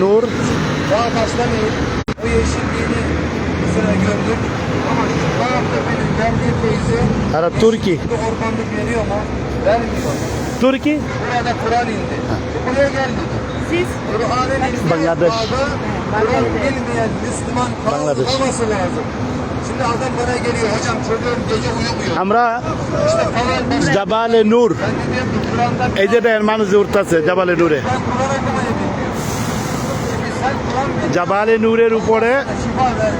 Nur. Daha başlamıyorum. O yeşilliğini bu sene gördüm. Ama şu tarafta benim geldiğim feyzi Ara Turki. Ormanlık veriyor mu? Vermiyor. Turki? Burada Kur'an indi. Buraya geldik. Siz? Kur'an'ın indi. Bangladeş. Kur'an bilmeyen Müslüman kalması lazım. Şimdi adam bana geliyor hocam çocuğum gece uyumuyor. Amra işte falan Jabale Nur. Ben de diyorum ki Kur'an'da Ece'de Ermanızı urtası Jabale Nur'e. Ben Kur'an'a জাবালে নূরের উপরে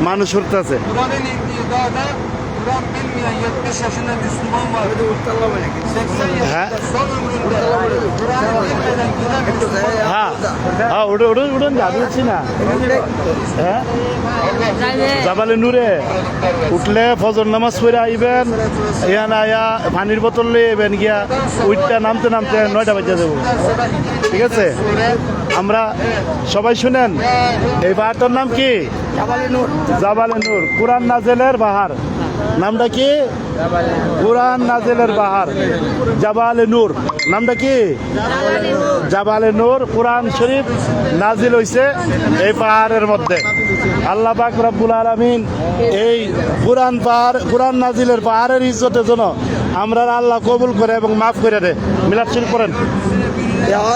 মানুষের কাছে Kur'an bilmeyen 70 yaşında Müslüman var. 80 হ্যাঁ yaşında son ömründe Kur'an bilmeden giden Müslüman var. হ্যাঁ হ্যাঁ উঠে উঠুন উঠুন যা বুঝছি না হ্যাঁ জাবালে নূরে উঠলে ফজর নামাজ পড়ে আইবেন ইয়া না ইয়া পানির বোতল লিয়ে আইবেন গিয়া উঠটা নামতে নামতে নয়টা বাজে দেবো ঠিক আছে? আমরা সবাই শুনেন। এই পাহাড়টার নাম কি? জাবালে নূর কোরআন নাজেলের বাহার নামটা কি? কোরআন নাজেলের বাহার। জাবালে নূর। নামটা কি? জাবালে নূর। কোরআন শরীফ নাজিল হইছে এই পাহাড়ের মধ্যে। আল্লাহ পাক রব্বুল আলামিন এই কোরআন পাহাড় কোরআন নাজিলের পাহাড়ের ইজ্জতের জন্য আমরা আল্লাহ কবুল করে এবং মাফ করে দে মিলাদ শরীফ করেন يا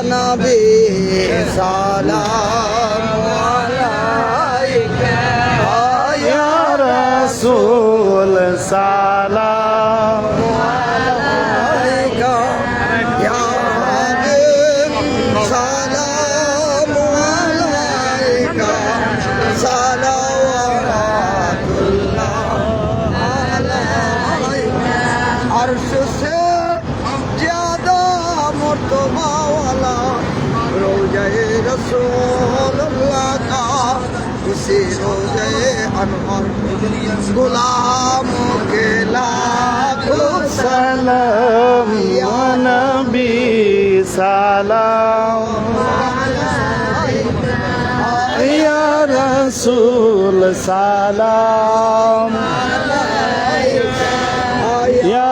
三 अनवर गुलाम के लाखो सलाम या नबी सलाम या रसूल सलाम या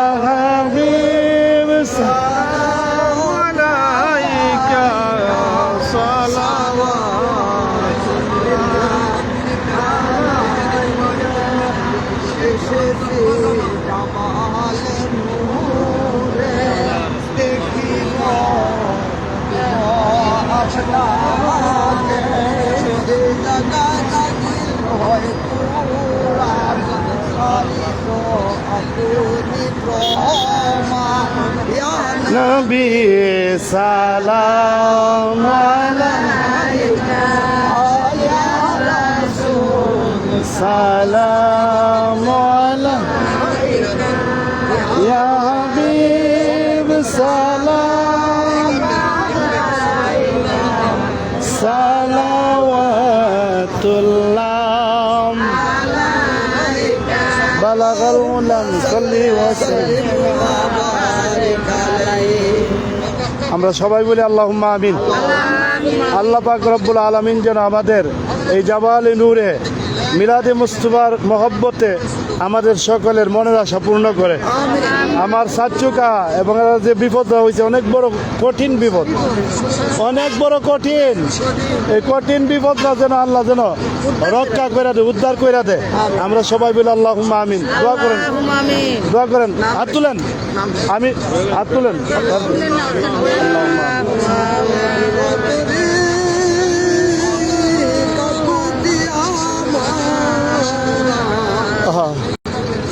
নবী সালাম সালাম ইয়া সাল্লি ওয়া সাল্লিম। আমরা সবাই বলি আল্লাহ আমিন। আল্লাহ পাক রব্বুল আলমিন যেন আমাদের এই জাবালে নূরে মিলাদে মুস্তফার মহব্বতে আমাদের সকলের মনের আশা পূর্ণ করে। আমার সাচ্চুকা এবং যে বিপদ হয়েছে অনেক বড় কঠিন বিপদ। অনেক বড় কঠিন। এই কঠিন বিপদটা যেন আল্লাহ যেন রক্ষা করে দে উদ্ধার করে দে আমরা সবাই বলি আল্লাহ আমিন। দোয়া করেন। দোয়া করেন। হাত তুলেন। আমি হাত তুলেন।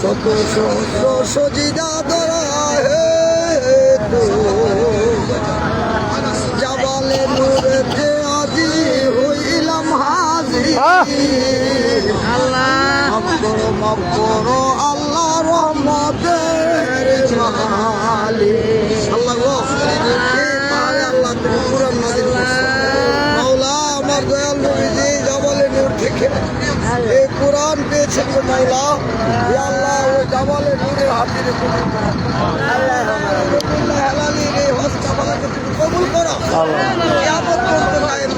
শত সহস্র সজিদা ধরা হে জাবালে নূরেতে আজি হইলাম হাজির। আহ! মাফ করো মাফ করো আল্লাহ রহমতের মালিক। আল্লাহ গো। আল্লাহ তুমি কুরআন নাযিল মাওলা আমার দয়াল নবীজি জাবালে নূর থেকে এই কোরআন পেয়েছেন গো মাওলা। আল্লাহ ওই জাবালে নূরের হাতিরে রহমতুল্লাহ এই হজ কাবালাকে তুমি কবুল করো কিয়ামত পর্যন্ত ইয়া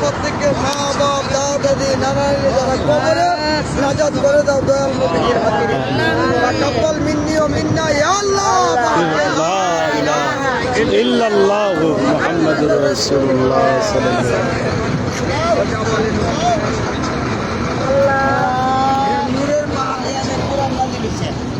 প্রত্যেককে মা বাপ দাদা দাদি নানি যারা করে দাও দয়াল নবীজির হাতিরে তাকাব্বাল মিন্নি ও মিন্না ইয়া আল্লাহ ইল্লাল্লাহু মুহাম্মাদুর রাসূলুল্লাহ সাল্লাল্লাহু আলাইহি ওয়া Claro.